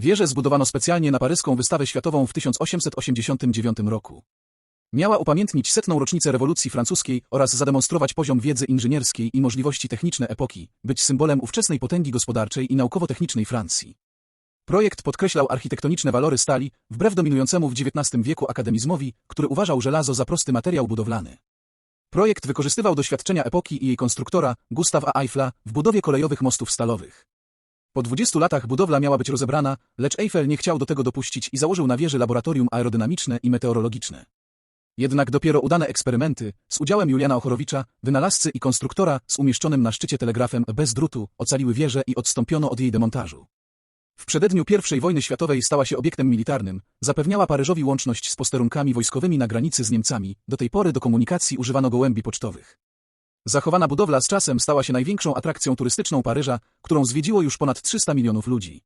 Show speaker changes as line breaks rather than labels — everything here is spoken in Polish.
Wieżę zbudowano specjalnie na paryską wystawę światową w 1889 roku. Miała upamiętnić setną rocznicę rewolucji francuskiej oraz zademonstrować poziom wiedzy inżynierskiej i możliwości techniczne epoki, być symbolem ówczesnej potęgi gospodarczej i naukowo-technicznej Francji. Projekt podkreślał architektoniczne walory stali, wbrew dominującemu w XIX wieku akademizmowi, który uważał żelazo za prosty materiał budowlany. Projekt wykorzystywał doświadczenia epoki i jej konstruktora, Gustawa Eiffla, w budowie kolejowych mostów stalowych. Po 20 latach budowla miała być rozebrana, lecz Eiffel nie chciał do tego dopuścić i założył na wieży laboratorium aerodynamiczne i meteorologiczne. Jednak dopiero udane eksperymenty, z udziałem Juliana Ochorowicza, wynalazcy i konstruktora, z umieszczonym na szczycie telegrafem bez drutu, ocaliły wieżę i odstąpiono od jej demontażu. W przededniu I wojny światowej stała się obiektem militarnym, zapewniała Paryżowi łączność z posterunkami wojskowymi na granicy z Niemcami, do tej pory do komunikacji używano gołębi pocztowych. Zachowana budowla z czasem stała się największą atrakcją turystyczną Paryża, którą zwiedziło już ponad 300 milionów ludzi.